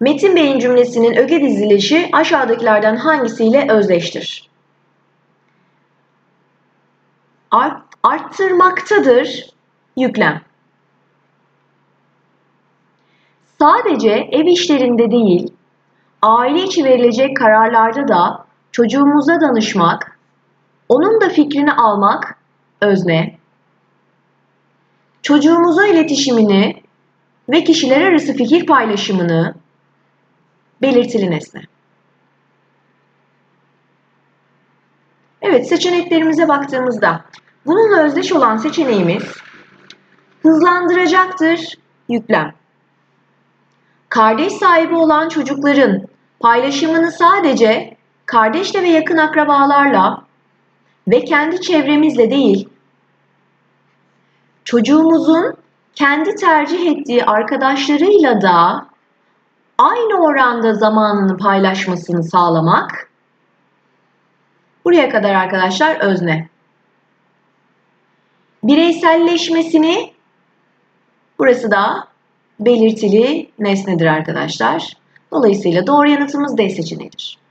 Metin Bey'in cümlesinin öge dizilişi aşağıdakilerden hangisiyle özdeştir? Art, arttırmaktadır yüklem. Sadece ev işlerinde değil, aile içi verilecek kararlarda da çocuğumuza danışmak, onun da fikrini almak özne. Çocuğumuza iletişimini ve kişiler arası fikir paylaşımını belirtili nesne. Evet seçeneklerimize baktığımızda bununla özdeş olan seçeneğimiz hızlandıracaktır yüklem. Kardeş sahibi olan çocukların paylaşımını sadece kardeşle ve yakın akrabalarla ve kendi çevremizle değil, çocuğumuzun kendi tercih ettiği arkadaşlarıyla da aynı oranda zamanını paylaşmasını sağlamak. Buraya kadar arkadaşlar özne. Bireyselleşmesini burası da belirtili nesnedir arkadaşlar. Dolayısıyla doğru yanıtımız D seçeneğidir.